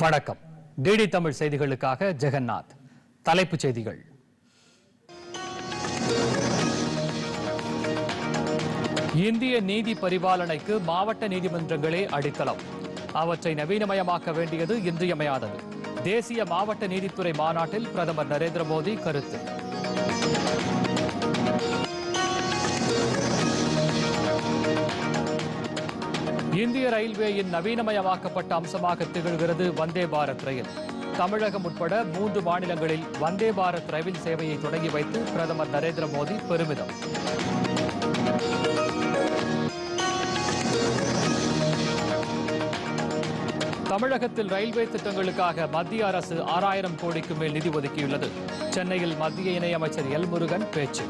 வணக்கம். டிடி தமிழ் செய்திகளுக்காக ஜெகநாத். தலைப்புச் செய்திகள். இந்திய நீதி பரிபாலனைக்கு மாவட்ட நீதிமன்றங்களே அடித்தளம். அவற்றை நவீனமயமாக்க வேண்டியது இன்றியமையாதது. தேசிய மாவட்ட நீதித்துறை மாநாட்டில் பிரதமர் நரேந்திர மோடி கருத்து. இந்திய ரயில்வேயின் நவீனமயமாக்கப்பட்ட அம்சமாக திகழ்கிறது வந்தே பாரத் ரயில். தமிழகம் உட்பட மூன்று மாநிலங்களில் வந்தே பாரத் ரயில் சேவையை தொடங்கி வைத்து பிரதமர் நரேந்திர மோடி பெருமிதம். தமிழகத்தில் ரயில்வே திட்டங்களுக்காக மத்திய அரசு ஆறாயிரம் கோடிக்கு மேல் நிதி ஒதுக்கியுள்ளது. சென்னையில் மத்திய இணையமைச்சர் எல் முருகன் பேச்சு.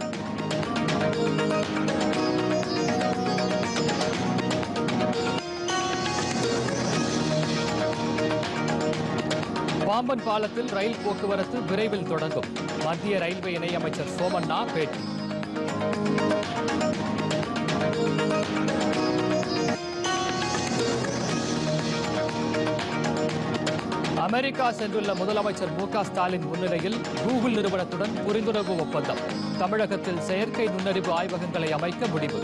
பாம்பன் பாலத்தில் ரயில் போக்குவரத்து விரைவில் தொடங்கும். மத்திய ரயில்வே இணையமைச்சர் சோமண்ணா பேட்டி. அமெரிக்கா சென்றுள்ள முதலமைச்சர் மு ஸ்டாலின் முன்னிலையில் கூகுள் நிறுவனத்துடன் புரிந்துணர்வு ஒப்பந்தம். தமிழகத்தில் செயற்கை நுண்ணறிவு ஆய்வகங்களை அமைக்க முடிவு.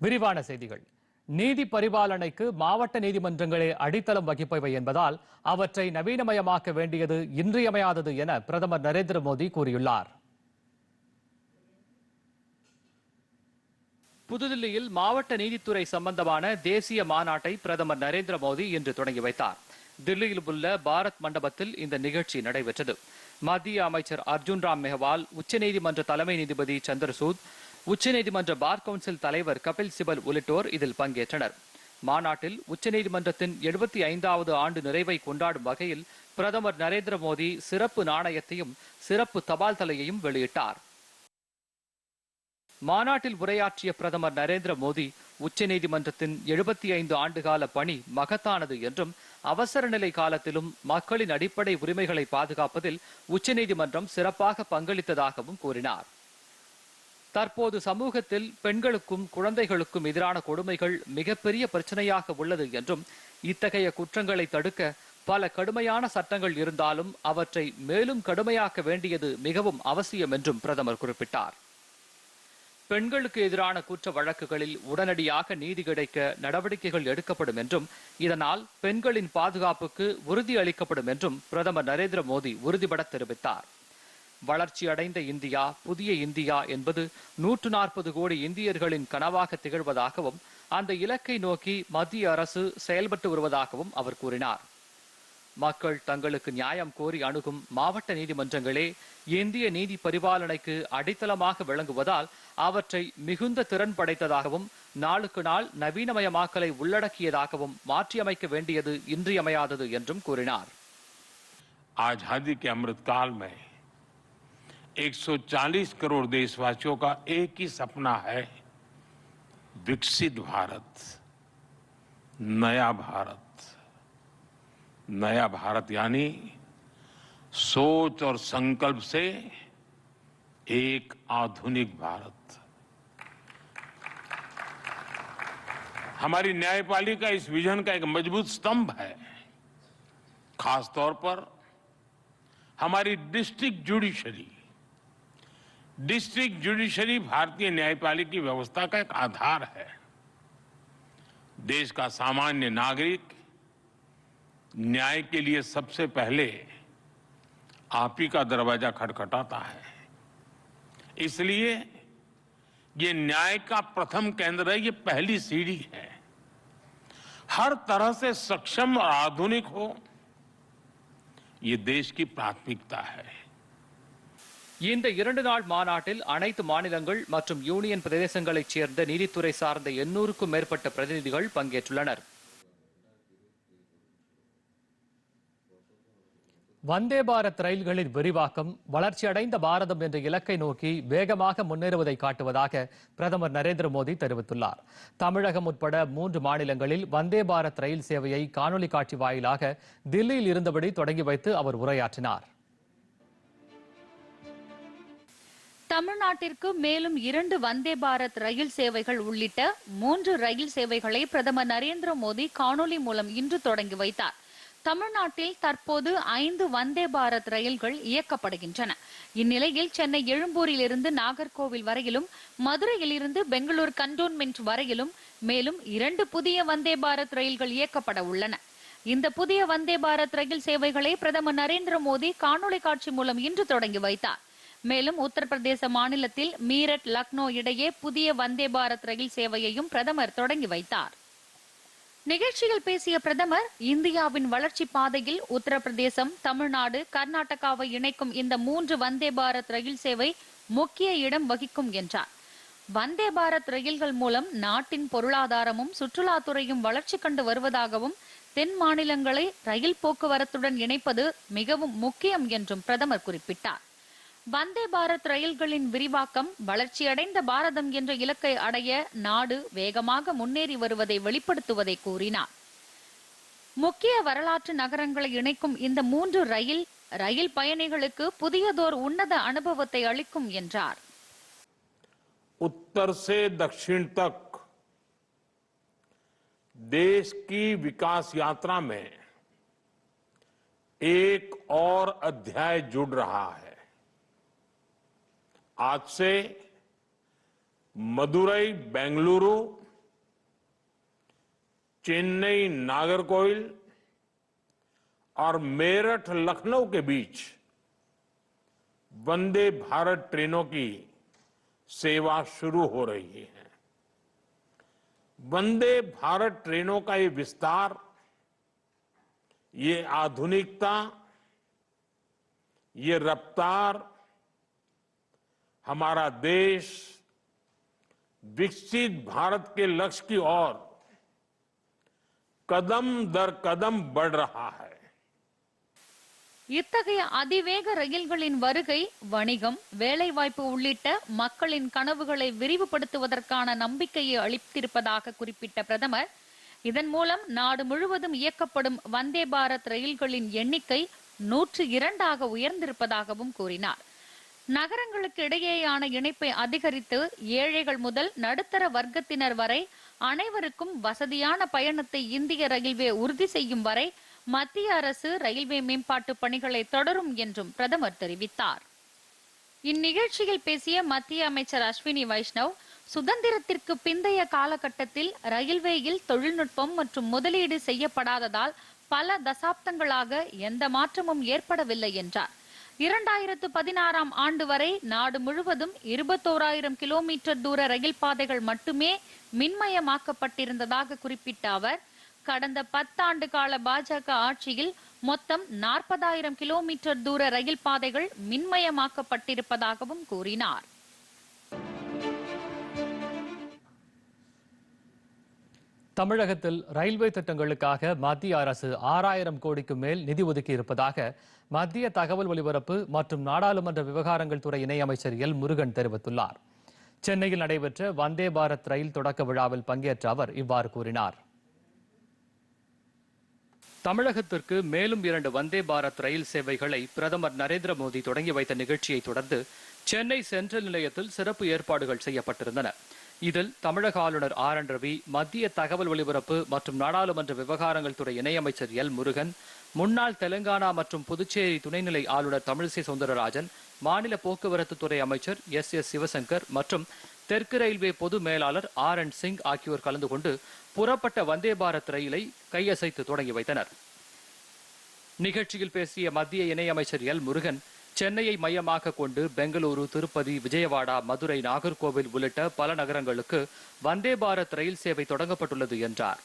விரிவான செய்திகள். நீதி பரிபாலனைக்கு மாவட்ட நீதிமன்றங்களே அடித்தளம் வகிப்பவை என்பதால் அவற்றை நவீனமயமாக்க வேண்டியது இன்றியமையாதது என பிரதமர் நரேந்திர மோடி கூறியுள்ளார். புதுதில்லியில் மாவட்ட நீதித்துறை சம்பந்தமான தேசிய மாநாட்டை பிரதமர் நரேந்திர மோடி இன்று தொடங்கி வைத்தார். தில்லியில் உள்ள பாரத் மண்டபத்தில் இந்த நிகழ்ச்சி நடைபெற்றது. மத்திய அமைச்சர் அர்ஜுன் ராம் மெஹ்வால் உச்சநீதிமன்ற தலைமை நீதிபதி சந்திரசூத் உச்சநீதிமன்ற பார் கவுன்சில் தலைவர் கபில் சிபல் உள்ளிட்டோர் இதில் பங்கேற்றனர். மாநாட்டில் உச்சநீதிமன்றத்தின் எழுபத்தி ஐந்தாவது ஆண்டு நிறைவை கொண்டாடும் வகையில் பிரதமர் நரேந்திர மோடி சிறப்பு நாணயத்தையும் சிறப்பு தபால் தலையையும் வெளியிட்டார். மாநாட்டில் உரையாற்றிய பிரதமர் நரேந்திர மோடி உச்சநீதிமன்றத்தின் எழுபத்தி ஐந்து ஆண்டுகால பணி மகத்தானது என்றும் அவசர நிலை காலத்திலும் மக்களின் அடிப்படை உரிமைகளை பாதுகாப்பதில் உச்சநீதிமன்றம் சிறப்பாக பங்களித்ததாகவும் கூறினார். தற்போது சமூகத்தில் பெண்களுக்கும் குழந்தைகளுக்கும் எதிரான கொடுமைகள் மிகப்பெரிய பிரச்சனையாக உள்ளது என்றும் இத்தகைய குற்றங்களை தடுக்க பல கடுமையான சட்டங்கள் இருந்தாலும் அவற்றை மேலும் கடுமையாக்க வேண்டியது மிகவும் அவசியம் என்றும் பிரதமர் குறிப்பிட்டார். பெண்களுக்கு எதிரான குற்ற வழக்குகளில் உடனடியாக நீதி கிடைக்க நடவடிக்கைகள் எடுக்கப்படும் என்றும் இதனால் பெண்களின் பாதுகாப்புக்கு உறுதி அளிக்கப்படும் என்றும் பிரதமர் நரேந்திர மோடி உறுதிபட தெரிவித்தார். வளர்ச்சி அடைந்த இந்தியா புதிய இந்தியா என்பது நூற்று நாற்பது கோடி இந்தியர்களின் கனவாக திகழ்வதாகவும் அந்த இலக்கை நோக்கி மத்திய அரசு செயல்பட்டு வருவதாகவும் அவர் கூறினார். மக்கள் தங்களுக்கு நியாயம் கோரி அணுகும் மாவட்ட நீதிமன்றங்களே இந்திய நீதி பரிபாலனைக்கு அடித்தளமாக விளங்குவதால் அவற்றை மிகுந்த திறன் படைத்ததாகவும் நாளுக்கு நாள் நவீனமயமாக்கலை உள்ளடக்கியதாகவும் மாற்றியமைக்க வேண்டியது இன்றியமையாதது என்றும் கூறினார். ஆசாதி கே மே 140 करोड़ देशवासियों का एक ही सपना है विकसित भारत, नया भारत। नया भारत यानी सोच और संकल्प से एक आधुनिक भारत। हमारी न्यायपालिका इस विजन का एक मज़बूत स्तंभ है। खासतौर पर हमारी डिस्ट्रिक्ट जुडिशरी डिस्ट्रिक्ट जुडिशरी भारतीय न्यायपालिका की व्यवस्था का एक आधार है। देश का सामान्य नागरिक न्याय के लिए सबसे पहले आप ही का दरवाज़ा खटखटाता है। इसलिए ये न्याय का प्रथम केंद्र है, ये पहली सीढ़ी है। हर तरह से सक्षम और आधुनिक हो, ये देश की प्राथमिकता है। இந்த இரண்டு நாள் மாநாட்டில் அனைத்து மாநிலங்கள் மற்றும் யூனியன் பிரதேசங்களைச் சேர்ந்த நீதித்துறை சார்ந்த எண்ணூறுக்கும் மேற்பட்ட பிரதிநிதிகள் பங்கேற்றுள்ளனர். வந்தே பாரத் ரயில்களின் விரிவாக்கம் வளர்ச்சியடைந்த பாரதம் என்ற இலக்கை நோக்கி வேகமாக முன்னேறுவதை காட்டுவதாக பிரதமர் நரேந்திர மோடி தெரிவித்துள்ளார். தமிழகம் உட்பட மூன்று மாநிலங்களில் வந்தே பாரத் ரயில் சேவையை காணொலி காட்சி வாயிலாக தில்லியில் இருந்தபடி தொடங்கி வைத்து அவர் உரையாற்றினார். தமிழ்நாட்டிற்கு மேலும் இரண்டு வந்தே பாரத் ரயில் சேவைகள் உள்ளிட்ட மூன்று ரயில் சேவைகளை பிரதமர் நரேந்திர மோடி காணொலி மூலம் இன்று தொடங்கி வைத்தார். தமிழ்நாட்டில் தற்போது ஐந்து வந்தே பாரத் ரயில்கள் இயக்கப்படுகின்றன. இந்நிலையில் சென்னை எழும்பூரில் இருந்து நாகர்கோவில் வரையிலும் மதுரையில் இருந்து பெங்களூர் கண்டோன்மெண்ட் வரையிலும் மேலும் இரண்டு புதிய வந்தே பாரத் ரயில்கள் இயக்கப்பட உள்ளன. இந்த புதிய வந்தே பாரத் ரயில் சேவைகளை பிரதமர் நரேந்திர மோடி காணொலி காட்சி மூலம் இன்று தொடங்கி வைத்தார். மேலும் உத்தரப்பிரதேச மாநிலத்தில் மீரட் லக்னோ இடையே புதிய வந்தே பாரத் ரயில் சேவையையும் பிரதமர் தொடங்கி வைத்தார். நிகழ்ச்சியில் பேசிய பிரதமர் இந்தியாவின் வளர்ச்சி பாதையில் உத்தரப்பிரதேசம் தமிழ்நாடு கர்நாடகாவை இணைக்கும் இந்த மூன்று வந்தே பாரத் ரயில் சேவை முக்கிய இடம் வகிக்கும் என்றார். வந்தே பாரத் ரயில்கள் மூலம் நாட்டின் பொருளாதாரமும் சுற்றுலாத்துறையும் வளர்ச்சி கண்டு வருவதாகவும் தென் மாநிலங்களை ரயில் போக்குவரத்துடன் இணைப்பது மிகவும் முக்கியம் என்றும் பிரதமர் குறிப்பிட்டார். வந்தே பாரத் ரயில்களின் விரிவாக்கம் வளர்ச்சியடைந்த பாரதம் என்ற இலக்கை அடைய நாடு வேகமாக முன்னேறி வருவதை வெளிப்படுத்துவதை கூறினார் முக்கிய வரலாற்று நகரங்களை இணைக்கும் இந்த மூன்று ரயில் ரயில் பயணிகளுக்கு புதியதோர் உன்னத அனுபவத்தை அளிக்கும் என்றார் उत्तर से दक्षिण तक देश की विकास यात्रा में एक और अध्याय जुड़ रहा है आज से मदुरई बेंगलुरु, चेन्नई, नागरकोइल और मेरठ, लखनऊ के बीच वंदे भारत ट्रेनों की सेवा शुरू हो रही है। वंदे भारत ट्रेनों का ये विस्तार, ये आधुनिकता, ये रफ्तार हमारा देश विकसित भारत के लक्ष्य की ओर कदम दर कदम बढ़ रहा है இத்தகைய அதிவேக ரயில்களின் வருகை வணிகம் வேலைவாய்ப்பு உள்ளிட்ட மக்களின் கனவுகளை விரிவுபடுத்துவதற்கான நம்பிக்கையை அளித்திருப்பதாக குறிப்பிட்ட பிரதமர் இதன் மூலம் நாடு முழுவதும் இயக்கப்படும் வந்தே பாரத் ரயில்களின் எண்ணிக்கை நூற்று இரண்டாக உயர்ந்திருப்பதாகவும் கூறினார் நகரங்களுக்கு இடையேயான இணைப்பை அதிகரித்து ஏழைகள் முதல் நடுத்தர வர்க்கத்தினர் வரை அனைவருக்கும் வசதியான பயணத்தை இந்திய ரயில்வே உறுதி செய்யும் வரை மத்திய அரசு ரயில்வே மேம்பாட்டு பணிகளை தொடரும் என்றும் பிரதமர் தெரிவித்தார். இந்நிகழ்ச்சியில் பேசிய மத்திய அமைச்சர் அஸ்வினி வைஷ்ணவ் சுதந்திரத்திற்கு பிந்தைய காலகட்டத்தில் ரயில்வேயில் தொழில்நுட்பம் மற்றும் முதலீடு செய்யப்படாததால் பல தசாப்தங்களாக எந்த மாற்றமும் ஏற்படவில்லை என்றார். இரண்டாயிரத்து பதினாறாம் ஆண்டு வரை நாடு முழுவதும் இருபத்தோராயிரம் கிலோமீட்டர் தூர ரயில் பாதைகள் மட்டுமே மின்மயமாக்கப்பட்டிருந்ததாக குறிப்பிட்ட அவர் கடந்த பத்தாண்டு கால பாஜக ஆட்சியில் மொத்தம் நாற்பதாயிரம் கிலோமீட்டர் தூர ரயில் பாதைகள் மின்மயமாக்கப்பட்டிருப்பதாகவும் கூறினார். தமிழகத்தில் ரயில்வே திட்டங்களுக்காக மத்திய அரசு ஆறாயிரம் கோடிக்கு மேல் நிதி ஒதுக்கி இருப்பதாக மத்திய தகவல் ஒலிபரப்பு மற்றும் நாடாளுமன்ற விவகாரங்கள் துறை இணையமைச்சர் எல் முருகன் தெரிவித்துள்ளார். சென்னையில் நடைபெற்ற வந்தே பாரத் ரயில் தொடக்க விழாவில் பங்கேற்ற அவர் இவ்வாறு கூறினார். தமிழகத்திற்கு மேலும் இரண்டு வந்தே பாரத் ரயில் சேவைகளை பிரதமர் நரேந்திர மோடி தொடங்கி வைத்த நிகழ்ச்சியை தொடர்ந்து சென்னை சென்ட்ரல் நிலையத்தில் சிறப்பு ஏற்பாடுகள் செய்யப்பட்டிருந்தன. இதில் தமிழக ஆளுநர் ஆர் என் ரவி மத்திய தகவல் ஒலிபரப்பு மற்றும் நாடாளுமன்ற விவகாரங்கள் துறை இணையமைச்சர் எல் முருகன் முன்னாள் தெலங்கானா மற்றும் புதுச்சேரி துணைநிலை ஆளுநர் தமிழிசை சவுந்தரராஜன் மாநில போக்குவரத்து துறை அமைச்சர் எஸ் எஸ் சிவசங்கர் மற்றும் தெற்கு ரயில்வே பொது மேலாளர் ஆர் என் சிங் ஆகியோர் கலந்து கொண்டு புறப்பட்ட வந்தே பாரத் ரயிலை கையசைத்து தொடங்கி வைத்தனர். நிகழ்ச்சியில் பேசிய மத்திய இணையமைச்சர் எல் முருகன் சென்னையை மையமாக கொண்டு பெங்களூரு திருப்பதி விஜயவாடா மதுரை நாகர்கோவில் உள்ளிட்ட பல நகரங்களுக்கு வந்தே பாரத் ரயில் சேவை தொடங்கப்பட்டுள்ளது என்றார்.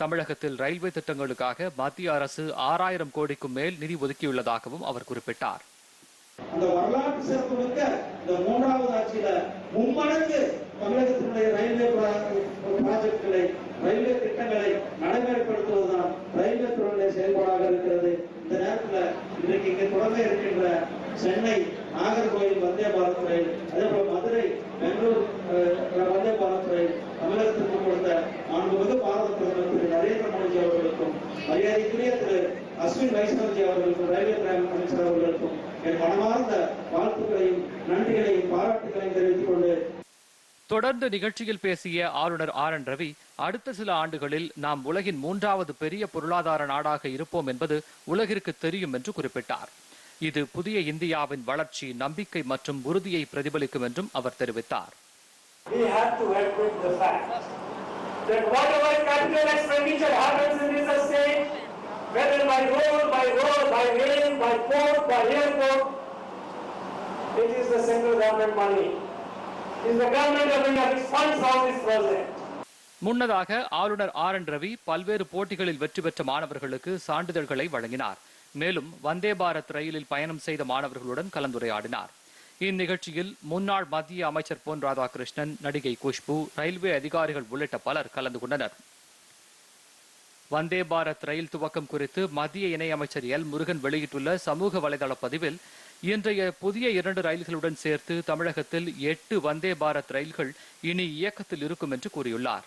தமிழகத்தில் ரயில்வே திட்டங்களுக்காக மத்திய அரசு ஆறாயிரம் கோடிக்கும் மேல் நிதி ஒதுக்கியுள்ளதாகவும் அவர் குறிப்பிட்டார். அந்த வரலாற்று சிறப்புமிக்க இந்த மூன்றாவது ஆட்சியில மும்மடங்கு தமிழகத்தினுடைய ரயில்வே ப்ராஜெக்டுகளை ரயில்வே திட்டங்களை நடைமுறைப்படுத்துவதுதான் ரயில்வே துறையுடைய செயல்பாடாக இருக்கிறது. இந்த நேரத்துல இன்றைக்கு இங்கே தொடங்க இருக்கின்ற சென்னை நாகர்கோயில் வந்தே பாரத் ரயில் அதே போல மதுரை பெங்களூர் வந்தே பாரத் ரயில் தமிழகத்திற்கு கொடுத்த மாண்புமிகு பாரத பிரதமர் திரு. நரேந்திர மோடிஜி அவர்களுக்கும் மரியாதைக்குரிய திரு. அஸ்வின் வைஷ்ணவ்ஜி அவர்களுக்கும் ரயில்வே துறை அமைச்சர் அவர்களுக்கும் என் மனமார்ந்த வாழ்த்துக்களையும் நன்றிகளையும் பாராட்டுகளையும் தெரிவித்துக் கொண்டு தொடர்ந்து நிகழ்ச்சியில் பேசிய ஆளுநர் ஆர் என் ரவி அடுத்த சில ஆண்டுகளில் நாம் உலகின் மூன்றாவது பெரிய பொருளாதார நாடாக இருப்போம் என்பது உலகிற்கு தெரியும் என்று குறிப்பிட்டார். இது புதிய இந்தியாவின் வளர்ச்சி நம்பிக்கை மற்றும் உறுதியை பிரதிபலிக்கும் என்றும் அவர் தெரிவித்தார். It is the central government money. முன்னதாக ஆளுநர் ஆர் என் ரவி பல்வேறு போட்டிகளில் வெற்றி பெற்ற மாணவர்களுக்கு சான்றிதழ்களை வழங்கினார். மேலும் வந்தே பாரத் ரயிலில் பயணம் செய்த மாணவர்களுடன் கலந்துரையாடினார். இந்நிகழ்ச்சியில் முன்னாள் மத்திய அமைச்சர் பொன் ராதாகிருஷ்ணன் நடிகை குஷ்பு ரயில்வே அதிகாரிகள் உள்ளிட்ட பலர் கலந்து கொண்டனர். வந்தே பாரத் ரயில் துவக்கம் குறித்து மத்திய இணையமைச்சர் எல். முருகன் வெளியிட்டுள்ள சமூக வலைதள பதிவில் இன்றைய புதிய இரண்டு ரயில்களுடன் சேர்த்து தமிழகத்தில் எட்டு வந்தே பாரத் ரயில்கள் இனி இயக்கத்தில் இருக்கும் என்று கூறியுள்ளார்.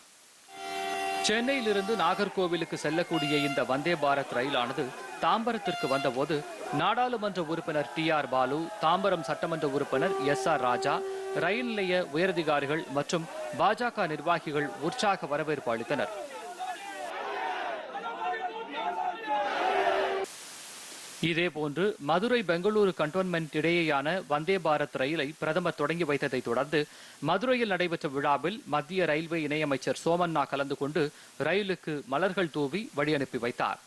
சென்னையிலிருந்து நாகர்கோவிலுக்கு செல்லக்கூடிய இந்த வந்தே பாரத் ரயிலானது தாம்பரத்திற்கு வந்தபோது நாடாளுமன்ற உறுப்பினர் டி. ஆர். பாலு தாம்பரம் சட்டமன்ற உறுப்பினர் எஸ். ஆர். ராஜா ரயில் நிலைய உயரதிகாரிகள் மற்றும் பாஜக நிர்வாகிகள் உற்சாக வரவேற்பு அளித்தனர். இதேபோன்று மதுரை பெங்களூரு கண்டோன்மெண்ட் இடையேயான வந்தே பாரத் ரயிலை பிரதமர் தொடங்கி வைத்ததை தொடர்ந்து மதுரையில் நடைபெற்ற விழாவில் மத்திய ரயில்வே இணையமைச்சர் சோமண்ணா கலந்து கொண்டு ரயிலுக்கு மலர்கள் தூவி வழியனுப்பி வைத்தார்.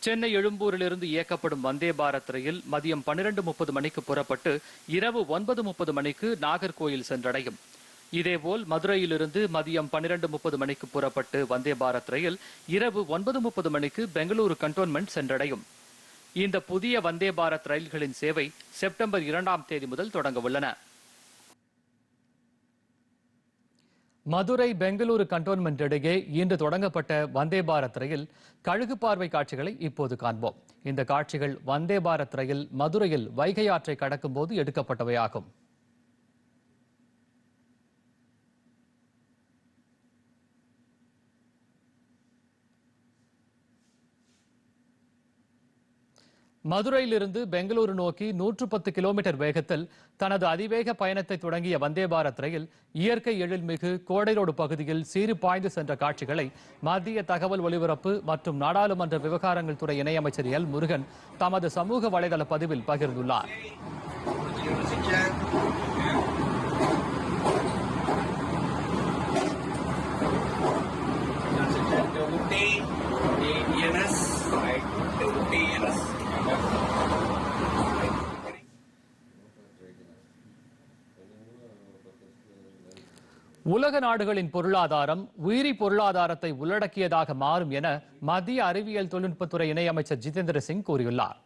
சென்னை எழும்பூரிலிருந்து இயக்கப்படும் வந்தே பாரத் ரயில் மதியம் பன்னிரண்டு முப்பது மணிக்கு புறப்பட்டு இரவு ஒன்பது முப்பது மணிக்கு நாகர்கோயில் சென்றடையும். இதேபோல் மதுரையிலிருந்து மதியம் பன்னிரண்டு முப்பது மணிக்கு புறப்பட்டு வந்தே பாரத் ரயில் இரவு ஒன்பது முப்பது மணிக்கு பெங்களூரு கண்டோன்மெண்ட் சென்றடையும். இந்த புதிய வந்தே பாரத் ரயில்களின் சேவை செப்டம்பர் இரண்டாம் தேதி முதல் தொடங்க உள்ளன. மதுரை பெங்களூரு கண்டோன்மெண்ட் இடையே இன்று தொடங்கப்பட்ட வந்தே பாரத் ரயில் கழுகு பார்வை காட்சிகளை இப்போது காண்போம். இந்த காட்சிகள் வந்தே பாரத் ரயில் மதுரையில் வைகை ஆற்றை கடக்கும் போது எடுக்கப்பட்டவையாகும். மதுரையிலிருந்து பெங்களூரு நோக்கி நூற்று பத்து கிலோமீட்டர் வேகத்தில் தனது அதிவேக பயணத்தை தொடங்கிய வந்தே பாரத் ரயில் இயற்கை எழில்மிகு கோடைரோடு பகுதியில் சீறு பாய்ந்து சென்ற காட்சிகளை மத்திய தகவல் ஒலிபரப்பு மற்றும் நாடாளுமன்ற விவகாரங்கள் துறை இணையமைச்சர் எல் முருகன் தமது சமூக வலைதள பதிவில் பகிர்ந்துள்ளார். உலக நாடுகளின் பொருளாதாரம் உயிரி பொருளாதாரத்தை உள்ளடக்கியதாக மாறும் என மத்திய அறிவியல் தொழில்நுட்பத்துறை இணையமைச்சர் ஜிதேந்திர சிங் கூறியுள்ளார்.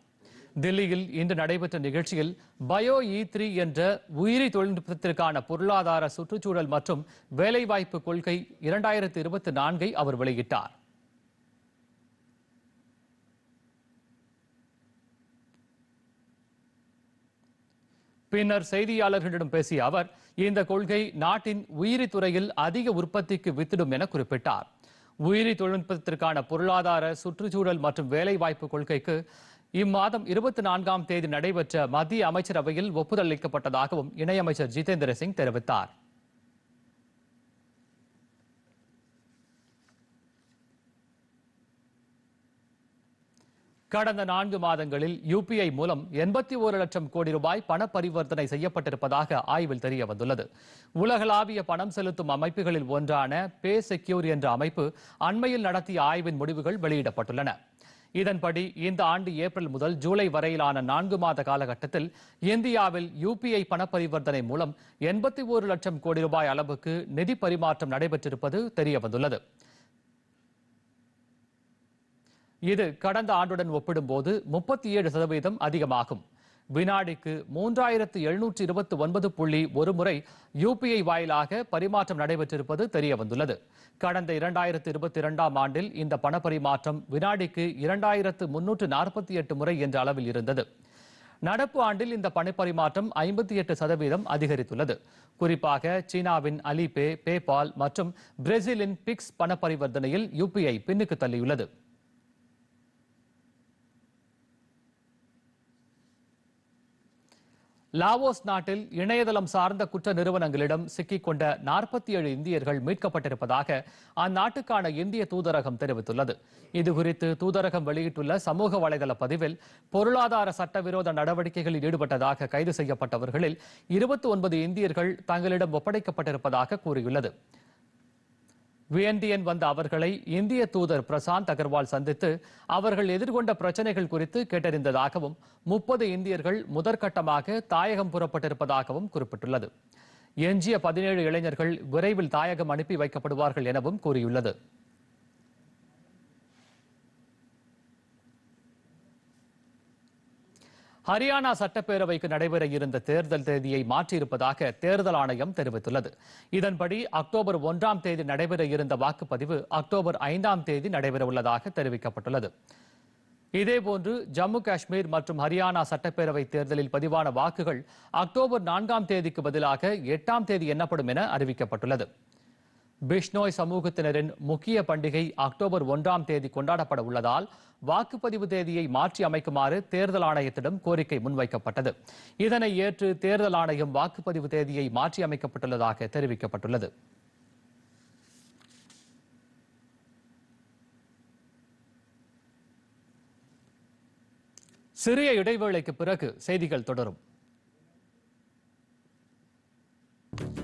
தில்லியில் இன்று நடைபெற்ற நிகழ்ச்சியில் பயோ இ த்ரீ என்ற உயிரி தொழில்நுட்பத்திற்கான பொருளாதார சுற்றுச்சூழல் மற்றும் வேலைவாய்ப்பு கொள்கை இரண்டாயிரத்தி இருபத்தி நான்கை அவர் வெளியிட்டார். பின்னர் செய்தியாளர்களிடம் பேசிய அவர் இந்த கொள்கை நாட்டின் உயிரி துறையில் அதிக உற்பத்திக்கு வித்திடும் என குறிப்பிட்டார். உயிரி தொழில்நுட்பத்திற்கான பொருளாதார சுற்றுச்சூழல் மற்றும் வேலைவாய்ப்பு கொள்கைக்கு இம்மாதம் இருபத்தி நான்காம் தேதி நடைபெற்ற மத்திய அமைச்சரவையில் ஒப்புதல் அளிக்கப்பட்டதாகவும் இணையமைச்சர் ஜிதேந்திர சிங் தெரிவித்தார். கடந்த நான்கு மாதங்களில் யுபிஐ மூலம் எண்பத்தி ஒரு லட்சம் கோடி ரூபாய் பண பரிவர்த்தனை செய்யப்பட்டிருப்பதாக ஆய்வில் தெரிய வந்துள்ளது உலகளாவிய பணம் செலுத்தும் அமைப்புகளில் ஒன்றான பே செக்யூர் என்ற அமைப்பு அண்மையில் நடத்திய ஆய்வின் முடிவுகள் வெளியிடப்பட்டுள்ளன. இதன்படி இந்த ஆண்டு ஏப்ரல் முதல் ஜூலை வரையிலான நான்கு மாத காலகட்டத்தில் இந்தியாவில் யுபிஐ பண பரிவர்த்தனை மூலம் எண்பத்தி ஒரு லட்சம் கோடி ரூபாய் அளவுக்கு நிதி பரிமாற்றம் நடைபெற்றிருப்பது தெரியவந்துள்ளது. இது கடந்த ஆண்டுடன் ஒப்பிடும்போது முப்பத்தி ஏழு சதவீதம் அதிகமாகும். வினாடிக்கு மூன்றாயிரத்து எழுநூற்று இருபத்தி ஒன்பது புள்ளி ஒரு முறை யுபிஐ வாயிலாக பரிமாற்றம் நடைபெற்றிருப்பது தெரிய வந்துள்ளது கடந்த இரண்டாயிரத்து இருபத்தி இரண்டாம் ஆண்டில் இந்த பணப்பரிமாற்றம் வினாடிக்கு இரண்டாயிரத்து முன்னூற்று நாற்பத்தி எட்டு முறை என்ற அளவில் இருந்தது. நடப்பு ஆண்டில் இந்த பணப்பரிமாற்றம் ஐம்பத்தி எட்டு சதவீதம் அதிகரித்துள்ளது. குறிப்பாக சீனாவின் அலிபே பேபால் மற்றும் பிரேசிலின் பிக்ஸ் பணப்பரிவர்த்தனையில் யூபிஐ யுபிஐ பின்னுக்கு தள்ளியுள்ளது. லாவோஸ் நாட்டில் இணையதளம் சார்ந்த குற்ற நிறுவனங்களிடம் சிக்கிக்கொண்ட நாற்பத்தி ஏழு இந்தியர்கள் மீட்கப்பட்டிருப்பதாக அந்நாட்டுக்கான இந்திய தூதரகம் தெரிவித்துள்ளது. இதுகுறித்து தூதரகம் வெளியிட்டுள்ள சமூக வலைதள பதிவில் பொருளாதார சட்டவிரோத நடவடிக்கைகளில் ஈடுபட்டதாக கைது செய்யப்பட்டவர்களில் இருபத்தி ஒன்பது இந்தியர்கள் தங்களிடம் ஒப்படைக்கப்பட்டிருப்பதாக கூறியுள்ளது. விஎன்டிஎன் வந்த அவர்களை இந்திய தூதர் பிரசாந்த் அகர்வால் சந்தித்து அவர்கள் எதிர்கொண்ட பிரச்சனைகள் குறித்து கேட்டறிந்ததாகவும் முப்பது இந்தியர்கள் முதற்கட்டமாக தாயகம் புறப்பட்டிருப்பதாகவும் குறிப்பிட்டுள்ளது. எஞ்சிய பதினேழு இளைஞர்கள் விரைவில் தாயகம் அனுப்பி வைக்கப்படுவார்கள் எனவும் கூறியுள்ளது. ஹரியானா சட்டப்பேரவைக்கு நடைபெற இருந்த தேர்தல் தேதியை மாற்றியிருப்பதாக தேர்தல் ஆணையம் தெரிவித்துள்ளது. இதன்படி அக்டோபர் ஒன்றாம் தேதி நடைபெற இருந்த வாக்குப்பதிவு அக்டோபர் ஐந்தாம் தேதி நடைபெறவுள்ளதாக தெரிவிக்கப்பட்டுள்ளது. இதேபோன்று ஜம்மு காஷ்மீர் மற்றும் ஹரியானா சட்டப்பேரவை தேர்தலில் பதிவான வாக்குகள் அக்டோபர் நான்காம் தேதிக்கு பதிலாக எட்டாம் தேதி எண்ணப்படும் என அறிவிக்கப்பட்டுள்ளது. பிஷ்னோய் சமூகத்தினரின் முக்கிய பண்டிகை அக்டோபர் ஒன்றாம் தேதி கொண்டாடப்பட உள்ளதால் வாக்குப்பதிவு தேதியை மாற்றி அமைக்குமாறு தேர்தல் ஆணையத்திடம் கோரிக்கை முன்வைக்கப்பட்டது. இதனை ஏற்று தேர்தல் ஆணையம் வாக்குப்பதிவு தேதியை மாற்றி அமைக்கப்பட்டுள்ளதாக தெரிவிக்கப்பட்டுள்ளது. சிறிய இடைவேளைக்கு பிறகு செய்திகள் தொடரும்.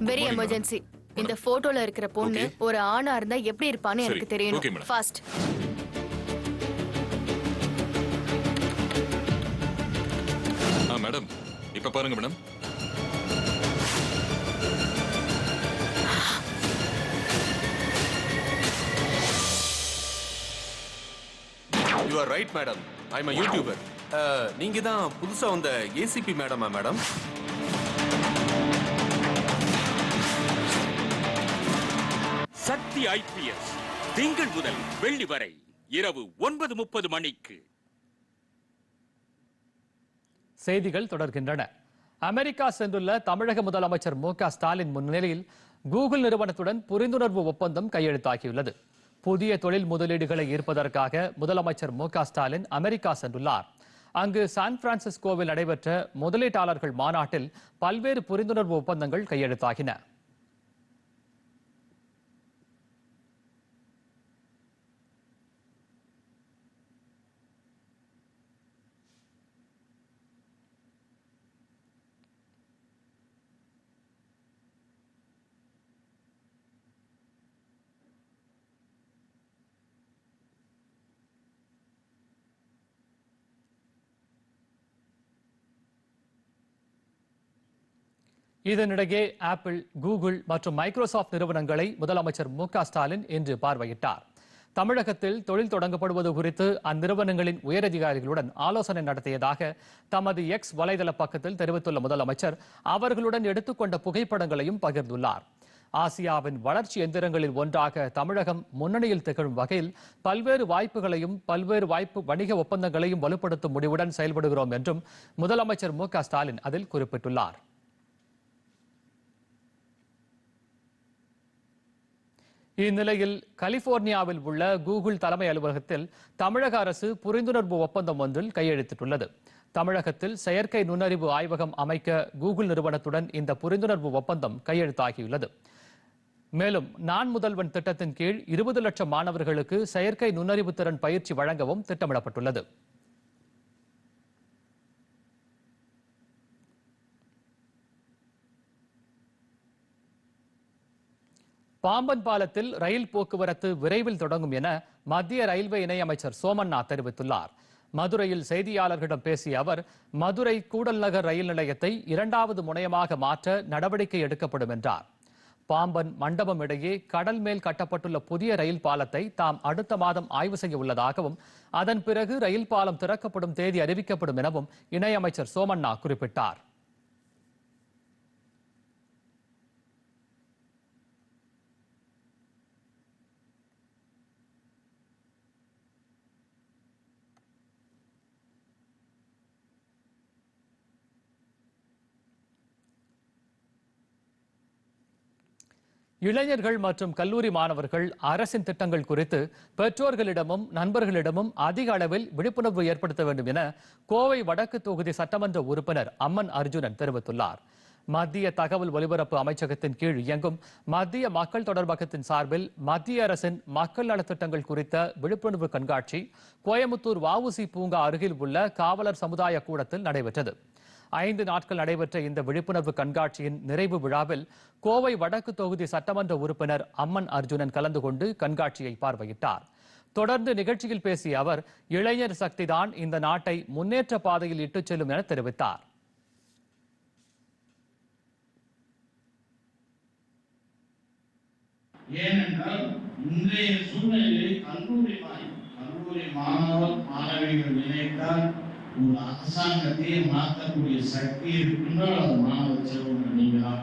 வெரி எமர்ஜென்சி இந்த போட்டோல இருக்கிற பொண்ணு ஒரு ஆணா இருந்தா எப்படி இருப்பான்னு எனக்கு தெரியணும் madam. ஃபாஸ்ட் இப்ப பாருங்க madam you are right madam I am YouTuber நீங்க தான் புதுசா வந்த ஏசிபி மேடமா மேடம் சக்தி ஐபிஎஸ் திங்கள் முதல் வெள்ளி வரை இரவு ஒன்பது முப்பது மணிக்கு. செய்திகள் தொடர்கின்றன. அமெரிக்கா சென்றுள்ள தமிழக முதலமைச்சர் மு க ஸ்டாலின் முன்னிலையில் கூகுள் நிறுவனத்துடன் புரிந்துணர்வு ஒப்பந்தம் கையெழுத்தாகியுள்ளது. புதிய தொழில் முதலீடுகளை ஈர்ப்பதற்காக முதலமைச்சர் மு க ஸ்டாலின் அமெரிக்கா சென்றுள்ளார். அங்கு சான் பிரான்சிஸ்கோவில் நடைபெற்ற முதலீட்டாளர்கள் மாநாட்டில் பல்வேறு புரிந்துணர்வு ஒப்பந்தங்கள் கையெழுத்தாகின. இதனிடையே ஆப்பிள் கூகுள் மற்றும் மைக்ரோசாஃப்ட் நிறுவனங்களை முதலமைச்சர் மு ஸ்டாலின் இன்று பார்வையிட்டார். தமிழகத்தில் தொழில் தொடங்கப்படுவது குறித்து அந்நிறுவனங்களின் உயரதிகாரிகளுடன் ஆலோசனை நடத்தியதாக தமது எக்ஸ் வலைதள பக்கத்தில் தெரிவித்துள்ள முதலமைச்சர் அவர்களுடன் எடுத்துக்கொண்ட புகைப்படங்களையும் பகிர்ந்துள்ளார். ஆசியாவின் வளர்ச்சி எந்திரங்களில் ஒன்றாக தமிழகம் முன்னணியில் திகழும் வகையில் பல்வேறு வாய்ப்புகளையும் பல்வேறு வாய்ப்பு வணிக ஒப்பந்தங்களையும் வலுப்படுத்தும் முடிவுடன் செயல்படுகிறோம் என்றும் முதலமைச்சர் மு ஸ்டாலின் அதில் குறிப்பிட்டுள்ளார். இந்நிலையில் கலிபோர்னியாவில் உள்ள கூகுள் தலைமை அலுவலகத்தில் தமிழக அரசு புரிந்துணர்வு ஒப்பந்தம் ஒன்றில் கையெழுத்திட்டுள்ளது. தமிழகத்தில் செயற்கை நுண்ணறிவு ஆய்வகம் அமைக்க கூகுள் நிறுவனத்துடன் இந்த புரிந்துணர்வு ஒப்பந்தம் கையெழுத்தாகியுள்ளது. மேலும் நான் முதல்வன் திட்டத்தின் கீழ் இருபது லட்சம் மாணவர்களுக்கு செயற்கை நுண்ணறிவு திறன் பயிற்சி வழங்கவும் திட்டமிடப்பட்டுள்ளது. பாம்பன் பாலத்தில் ரயில் போக்குவரத்து விரைவில் தொடங்கும் என மத்திய ரயில்வே இணையமைச்சர் சோமண்ணா தெரிவித்துள்ளார். மதுரையில் செய்தியாளர்களிடம் பேசிய அவர் மதுரை கூடல் நகர் ரயில் நிலையத்தை இரண்டாவது முனையமாக மாற்ற நடவடிக்கை எடுக்கப்படும் என்றார். பாம்பன் மண்டபம் இடையே கடல் மேல் கட்டப்பட்டுள்ள புதிய ரயில் பாலத்தை தாம் அடுத்த மாதம் ஆய்வு செய்ய உள்ளதாகவும் அதன் பிறகு ரயில் பாலம் திறக்கப்படும் தேதி அறிவிக்கப்படும் எனவும் இணையமைச்சர் சோமண்ணா குறிப்பிட்டார். இளைஞர்கள் மற்றும் கல்லூரி மாணவர்கள் அரசின் திட்டங்கள் குறித்து பெற்றோர்களிடமும் நண்பர்களிடமும் அதிக அளவில் விழிப்புணர்வு ஏற்படுத்த வேண்டும் என கோவை வடக்கு தொகுதி சட்டமன்ற உறுப்பினர் அம்மன் அர்ஜுனன் தெரிவித்துள்ளார். மத்திய தகவல் ஒலிபரப்பு அமைச்சகத்தின் கீழ் இயங்கும் மத்திய மக்கள் தொடர்பகத்தின் சார்பில் மத்திய அரசின் மக்கள் நலத்திட்டங்கள் குறித்த விழிப்புணர்வு கண்காட்சி கோயமுத்தூர் வஉசி பூங்கா அருகில் உள்ள காவலர் சமுதாய கூடத்தில் நடைபெற்றது. ஐந்து நாட்கள் நடைபெற்ற இந்த விழிப்புணர்வு கண்காட்சியின் நிறைவு விழாவில் கோவை வடக்கு தொகுதி சட்டமன்ற உறுப்பினர் அம்மன் அர்ஜுனன் கலந்து கொண்டு கண்காட்சியை பார்வையிட்டார். தொடர்ந்து நிகழ்ச்சியில் பேசிய அவர் இளைஞர் சக்திதான் இந்த நாட்டை முன்னேற்ற பாதையில் இட்டுச் செல்லும் என தெரிவித்தார். ஏனென்றால் இன்றைய சூழ்நிலையில் கல்லூரி கல்லூரி மாணவர் மாணவிகள் நினைத்தால் ஒரு அரசாங்கத்தையே மாற்றக்கூடிய சக்தி இருக்கின்றால் அது மாணவ செல்வங்கள் நீங்க தான்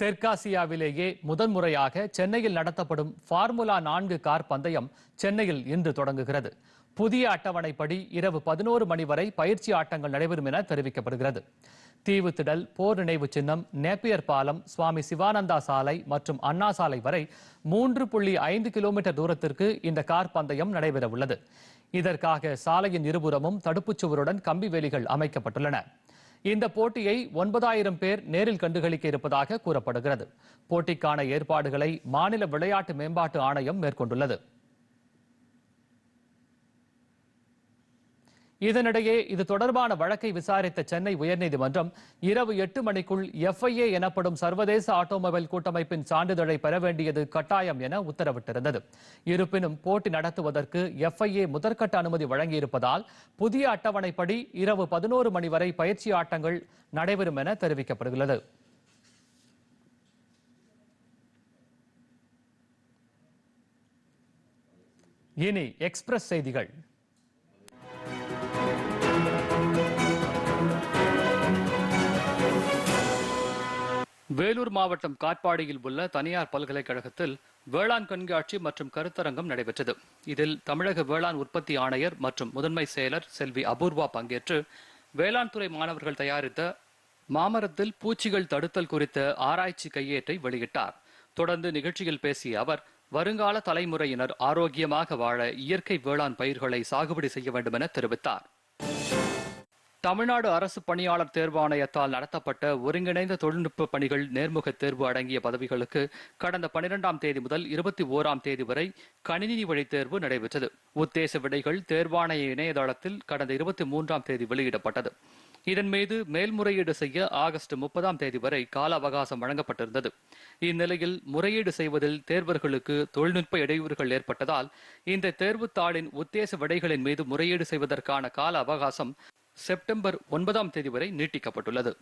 தெற்காசியாவிலேயே முதன்முறையாக சென்னையில் நடத்தப்படும் ஃபார்முலா நான்கு கார் பந்தயம் சென்னையில் இன்று தொடங்குகிறது. புதிய அட்டவணைப்படி இரவு பதினோரு மணி வரை பயிற்சி ஆட்டங்கள் நடைபெறும் என தெரிவிக்கப்படுகிறது. தீவுத்திடல் போர் நினைவு சின்னம் நேப்பியர் பாலம் சுவாமி சிவானந்தா சாலை மற்றும் அண்ணா சாலை வரை மூன்று புள்ளி ஐந்து கிலோமீட்டர் தூரத்திற்கு இந்த கார் பந்தயம் நடைபெற உள்ளது இதற்காக சாலையின் இருபுறமும் தடுப்புச் சுவருடன் கம்பி வேலிகள் அமைக்கப்பட்டுள்ளன. இந்த போட்டியை ஒன்பதாயிரம் பேர் நேரில் கண்டுகளிக்க இருப்பதாக கூறப்படுகிறது. போட்டிக்கான ஏற்பாடுகளை மாநில விளையாட்டு மேம்பாட்டு ஆணையம் மேற்கொண்டுள்ளது. இதனிடையே இது தொடர்பான வழக்கை விசாரித்த சென்னை உயர்நீதிமன்றம் இரவு எட்டு மணிக்குள் எஃப்ஐஏ எனப்படும் சர்வதேச ஆட்டோமொபைல் கூட்டமைப்பின் சான்றிதழை பெற வேண்டியது கட்டாயம் என உத்தரவிட்டிருந்தது. இருப்பினும் போட்டி நடத்துவதற்கு எஃப்ஐஏ முதற்கட்ட அனுமதி வழங்கியிருப்பதால் புதிய அட்டவணைப்படி இரவு பதினோரு மணி வரை பயிற்சி ஆட்டங்கள் நடைபெறும் என தெரிவிக்கப்படுகிறது. இனி எக்ஸ்பிரஸ் செய்திகள். வேலூர் மாவட்டம் காட்பாடியில் உள்ள தனியார் பல்கலைக்கழகத்தில் வேளாண் கண்காட்சி மற்றும் கருத்தரங்கம் நடைபெற்றது. இதில் தமிழக வேளாண் உற்பத்தி ஆணையர் மற்றும் முதன்மை செயலர் செல்வி அபூர்வா பங்கேற்று வேளாண் துறை மாணவர்கள் தயாரித்த மாமரத்தில் பூச்சிகள் தடுத்தல் குறித்த ஆராய்ச்சி கையேட்டை வெளியிட்டார். தொடர்ந்து நிகழ்ச்சியில் பேசிய அவர் வருங்கால தலைமுறையினர் ஆரோக்கியமாக வாழ இயற்கை வேளாண் பயிர்களை சாகுபடி செய்ய வேண்டும் என தெரிவித்தார். தமிழ்நாடு அரசு பணியாளர் தேர்வாணையத்தால் நடத்தப்பட்ட ஒருங்கிணைந்த தொழில்நுட்ப பணிகள் நேர்முக தேர்வு அடங்கிய பதவிகளுக்கு கடந்த பனிரெண்டாம் தேதி முதல் இருபத்தி ஓராம் தேதி வரை கணினி வழி தேர்வு நடைபெற்றது. உத்தேச விடைகள் தேர்வாணைய இணையதளத்தில் கடந்த இருபத்தி மூன்றாம் தேதி வெளியிடப்பட்டது. இதன் மீது மேல்முறையீடு செய்ய ஆகஸ்ட் முப்பதாம் தேதி வரை கால அவகாசம் வழங்கப்பட்டிருந்தது. இந்நிலையில் முறையீடு செய்வதில் தேர்வர்களுக்கு தொழில்நுட்ப இடையூறுகள் ஏற்பட்டதால் இந்த தேர்வு தாளின் உத்தேச விடைகளின் மீது முறையீடு செய்வதற்கான கால அவகாசம் செப்டம்பர் ஒன்பதாம் தேதி வரை நீட்டிக்கப்பட்டுள்ளது.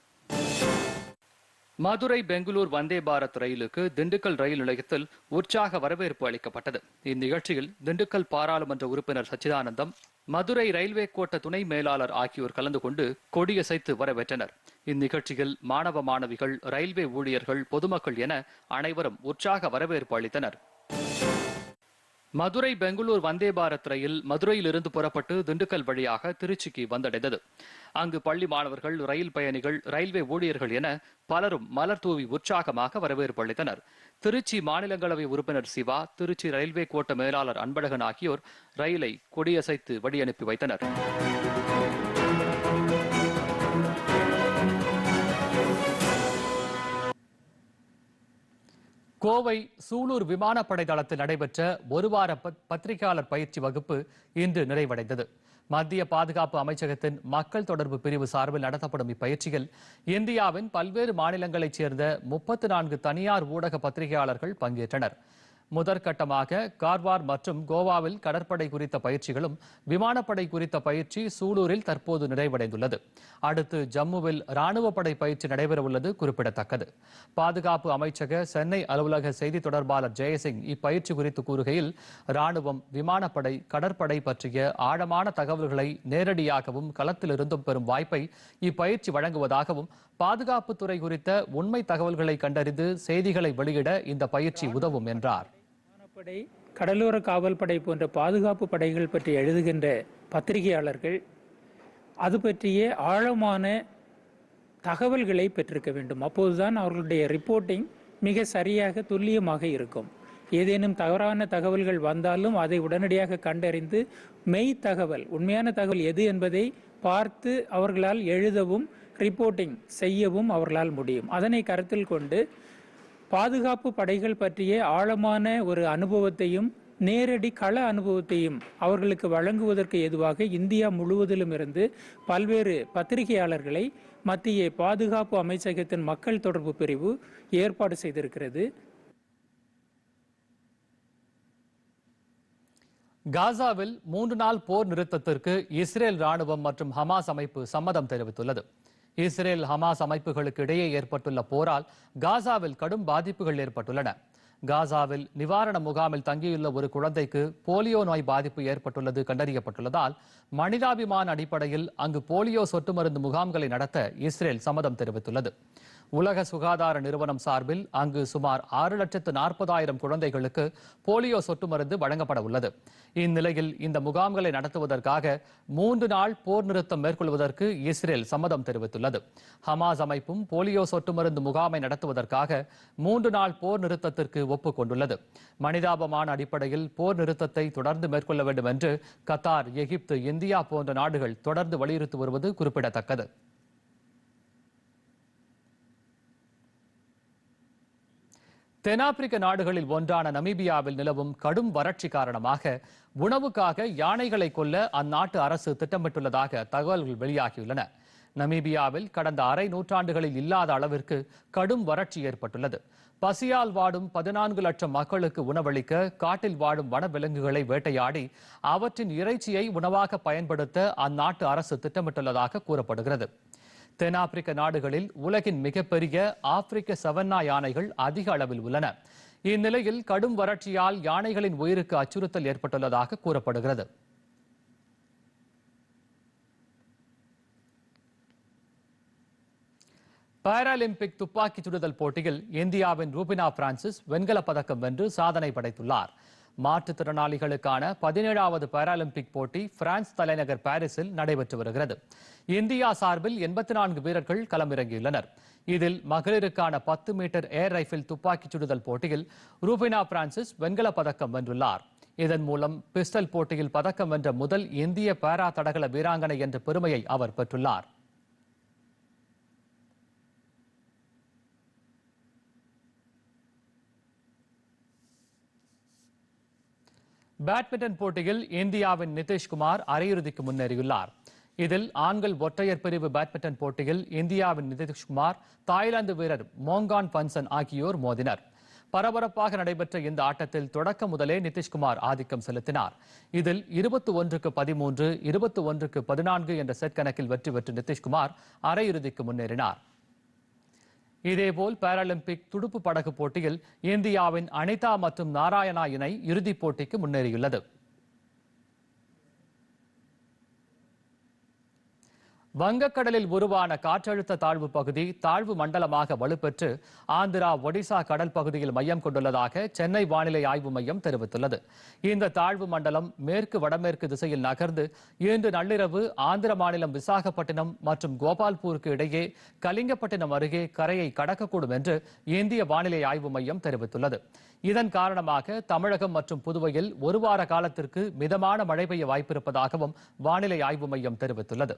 மதுரை பெங்களூர் வந்தே பாரத் ரயிலுக்கு திண்டுக்கல் ரயில் நிலையத்தில் உற்சாக வரவேற்பு அளிக்கப்பட்டது. இந்நிகழ்ச்சியில் திண்டுக்கல் பாராளுமன்ற உறுப்பினர் சச்சிதானந்தம் மதுரை ரயில்வே கோட்ட துணை மேலாளர் ஆகியோர் கலந்து கொண்டு கொடியசைத்து வரவேற்றனர். இந்நிகழ்ச்சியில் மாணவ மாணவிகள் ரயில்வே ஊழியர்கள் பொதுமக்கள் என அனைவரும் உற்சாக வரவேற்பு அளித்தனர். மதுரை பெங்களூர் வந்தே பாரத் ரயில் மதுரையிலிருந்து புறப்பட்டு திண்டுக்கல் வழியாக திருச்சிக்கு வந்தடைந்தது. அங்கு பள்ளி மாணவர்கள் ரயில் பயணிகள் ரயில்வே ஊழியர்கள் என பலரும் மலர் தூவி உற்சாகமாக வரவேற்பு அளித்தனர். திருச்சி மாநிலங்களவை உறுப்பினர் சிவா திருச்சி ரயில்வே கோட்ட மேலாளர் அன்பழகன் ஆகியோர் ரயிலை கொடியசைத்து வழியனுப்பி வைத்தனர். கோவை சூலூர் விமானப்படை தளத்தில் நடைபெற்ற ஒரு வார பத்திரிகையாளர் பயிற்சி வகுப்பு இன்று நிறைவடைந்தது. மத்திய பாதுகாப்பு அமைச்சகத்தின் மக்கள் தொடர்பு பிரிவு சார்பில் நடத்தப்படும் இப்பயிற்சியில் இந்தியாவின் பல்வேறு மாநிலங்களைச் சேர்ந்த முப்பத்து நான்கு தனியார் ஊடக பத்திரிகையாளர்கள் பங்கேற்றனர். முதற்கட்டமாக கார்வார் மற்றும் கோவாவில் கடற்படை குறித்த பயிற்சிகளும் விமானப்படை குறித்த பயிற்சி சூலூரில் தற்போது நிறைவடைந்துள்ளது. அடுத்து ஜம்முவில் ராணுவப்படை பயிற்சி நடைபெறவுள்ளது குறிப்பிடத்தக்கது. பாதுகாப்பு அமைச்சக சென்னை அலுவலக செய்தி தொடர்பாளர் ஜெயசிங் இப்பயிற்சி குறித்து கூறுகையில் ராணுவம் விமானப்படை கடற்படை பற்றிய ஆழமான தகவல்களை நேரடியாகவும் களத்திலிருந்தும் பெறும் வாய்ப்பை இப்பயிற்சி வழங்குவதாகவும் பாதுகாப்புத்துறை குறித்த உண்மை தகவல்களை கண்டறிந்து செய்திகளை வெளியிட இந்த பயிற்சி உதவும் என்றார். படை கடலோர காவல் படை போன்ற பாதுகாப்பு படைகள் பற்றி எழுதுகின்ற பத்திரிகையாளர்கள் அது பற்றிய ஆழமான தகவல்களை பெற்றிருக்க வேண்டும். அப்போதுதான் அவர்களுடைய ரிப்போர்ட்டிங் மிக சரியாக துல்லியமாக இருக்கும். ஏதேனும் தவறான தகவல்கள் வந்தாலும் அதை உடனடியாக கண்டறிந்து மெய் தகவல் உண்மையான தகவல் எது என்பதை பார்த்து அவர்களால் எழுதவும் ரிப்போர்ட்டிங் செய்யவும் அவர்களால் முடியும். அதனை கருத்தில் கொண்டு பாதுகாப்பு படைகள் பற்றிய ஆழமான ஒரு அனுபவத்தையும் நேரடி கள அனுபவத்தையும் அவர்களுக்கு வழங்குவதற்கு ஏதுவாக இந்தியா முழுவதிலும் இருந்து பல்வேறு பத்திரிகையாளர்களை மத்திய பாதுகாப்பு அமைச்சகத்தின் மக்கள் தொடர்பு பிரிவு ஏற்பாடு செய்திருக்கிறது. காசாவில் மூன்று நாள் போர் நிறுத்தத்திற்கு இஸ்ரேல் ராணுவம் மற்றும் ஹமாஸ் அமைப்பு சம்மதம் தெரிவித்துள்ளது. இஸ்ரேல் ஹமாஸ் அமைப்புகளுக்கு இடையே ஏற்பட்டுள்ள போரால் காசாவில் கடும் பாதிப்புகள் ஏற்பட்டுள்ளன. காசாவில் நிவாரண முகாமில் தங்கியுள்ள ஒரு குழந்தைக்கு போலியோ நோய் பாதிப்பு ஏற்பட்டுள்ளது கண்டறியப்பட்டுள்ளதால் மனிதாபிமான அடிப்படையில் அங்கு போலியோ சொட்டு மருந்து முகாம்களை நடத்த இஸ்ரேல் சம்மதம் தெரிவித்துள்ளது. உலக சுகாதார நிறுவனம் சார்பில் அங்கு சுமார் ஆறு லட்சத்து நாற்பதாயிரம் குழந்தைகளுக்கு போலியோ சொட்டு மருந்து வழங்கப்பட உள்ளது. இந்நிலையில் இந்த முகாம்களை நடத்துவதற்காக மூன்று நாள் போர் நிறுத்தம் மேற்கொள்வதற்கு இஸ்ரேல் சம்மதம் தெரிவித்துள்ளது. ஹமாஸ் அமைப்பும் போலியோ சொட்டு மருந்து முகாமை நடத்துவதற்காக மூன்று நாள் போர் நிறுத்தத்திற்கு ஒப்புக்கொண்டுள்ளது. மனிதாபமான அடிப்படையில் போர் நிறுத்தத்தை தொடர்ந்து மேற்கொள்ள வேண்டும் என்று கத்தார் எகிப்து இந்தியா போன்ற நாடுகள் தொடர்ந்து வலியுறுத்தி வருவது குறிப்பிடத்தக்கது. தென்னாப்பிரிக்க நாடுகளில் ஒன்றான நமீபியாவில் நிலவும் கடும் வறட்சி காரணமாக உணவுக்காக யானைகளை கொல்ல அந்நாட்டு அரசு திட்டமிட்டுள்ளதாக தகவல்கள் வெளியாகியுள்ளன. நமீபியாவில் கடந்த அரை நூற்றாண்டுகளில் இல்லாத அளவிற்கு கடும் வறட்சி ஏற்பட்டுள்ளது. பசியால் வாடும் பதினான்கு லட்சம் மக்களுக்கு உணவளிக்க காட்டில் வாழும் வனவிலங்குகளை வேட்டையாடி அவற்றின் இறைச்சியை உணவாக பயன்படுத்த அந்நாட்டு அரசு திட்டமிட்டுள்ளதாக கூறப்படுகிறது. தென்னாப்பிரிக்க நாடுகளில் உலகின் மிகப்பெரிய ஆப்பிரிக்க சவன்னா யானைகள் அதிக அளவில் உள்ளன. இந்நிலையில் கடும் வறட்சியால் யானைகளின் உயிருக்கு அச்சுறுத்தல் ஏற்பட்டுள்ளதாக கூறப்படுகிறது. பாராலிம்பிக் துப்பாக்கிச் சுடுதல் போட்டியில் இந்தியாவின் ரூபினா பிரான்சிஸ் வெண்கலப் பதக்கம் வென்று சாதனை படைத்துள்ளார். மாற்றுத்திறனாளிகளுக்கான பதினேழாவது பாராலிம்பிக் போட்டி பிரான்ஸ் தலைநகர் பாரிஸில் நடைபெற்று வருகிறது. இந்தியா சார்பில் எண்பத்தி நான்கு வீரர்கள் களமிறங்கியுள்ளனர். இதில் மகளிருக்கான பத்து மீட்டர் ஏர் ரைபிள் துப்பாக்கிச் சுடுதல் போட்டியில் ரூபினா பிரான்சிஸ் வெண்கலப் பதக்கம் வென்றுள்ளார். இதன் மூலம் பிஸ்டல் போட்டியில் பதக்கம் வென்ற முதல் இந்திய பாரா தடகள வீராங்கனை என்ற பெருமையை அவர் பெற்றுள்ளார். பேட்மிண்டன் போட்டியில் இந்தியாவின் நிதிஷ்குமார் அரையிறுதிக்கு முன்னேறியுள்ளார். இதில் ஆண்கள் ஒற்றையர் பிரிவு பேட்மிண்டன் போட்டியில் இந்தியாவின் நிதிஷ்குமார் தாய்லாந்து வீரர் மோங்கான் பன்சன் ஆகியோர் மோதினர். பரபரப்பாக நடைபெற்ற இந்த ஆட்டத்தில் தொடக்க முதலே நிதிஷ்குமார் ஆதிக்கம் செலுத்தினார். இதில் இருபத்தி ஒன்றுக்கு பதிமூன்று இருபத்தி ஒன்றுக்கு பதினான்கு என்ற செட் கணக்கில் வெற்றி பெற்று நிதிஷ்குமார் அரையிறுதிக்கு முன்னேறினார். இதேபோல் பாராலிம்பிக் துடுப்பு படகு போட்டியில் இந்தியாவின் அனிதா மற்றும் நாராயணா இணை இறுதிப் போட்டிக்கு முன்னேறியுள்ளது. வங்கக்கடலில் உருவான காற்றழுத்த தாழ்வு பகுதி தாழ்வு மண்டலமாக வலுப்பெற்று ஆந்திரா ஒடிசா கடல் பகுதியில் மையம் கொண்டுள்ளதாக சென்னை வானிலை ஆய்வு மையம் தெரிவித்துள்ளது. இந்த தாழ்வு மண்டலம் மேற்கு வடமேற்கு திசையில் நகர்ந்து இன்று நள்ளிரவு ஆந்திர மாநிலம் விசாகப்பட்டினம் மற்றும் கோபால்பூருக்கு இடையே கலிங்கப்பட்டினம் அருகே கரையை கடக்கக்கூடும் என்று இந்திய வானிலை ஆய்வு மையம் தெரிவித்துள்ளது. இதன் காரணமாக தமிழகம் மற்றும் புதுவையில் ஒரு வார காலத்திற்கு மிதமான மழை பெய்ய வாய்ப்பிருப்பதாகவும் வானிலை ஆய்வு மையம் தெரிவித்துள்ளது.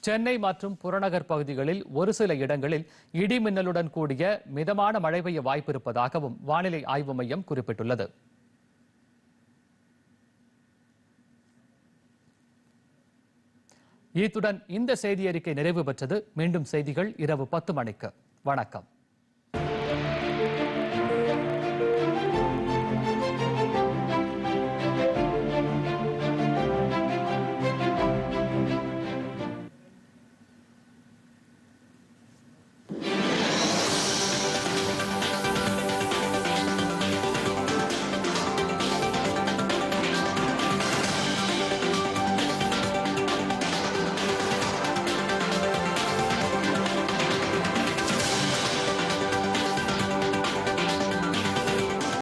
சென்னை மற்றும் புறநகர் பகுதிகளில் ஒரு சில இடங்களில் இடி மின்னலுடன் கூடிய மிதமான மழை பெய்ய வாய்ப்பிருப்பதாகவும் வானிலை ஆய்வு மையம் குறிப்பிட்டுள்ளது. இத்துடன் இந்த செய்தி அறிக்கை நிறைவு பெற்றது. மீண்டும் செய்திகள் இரவு பத்து மணிக்கு. வணக்கம்.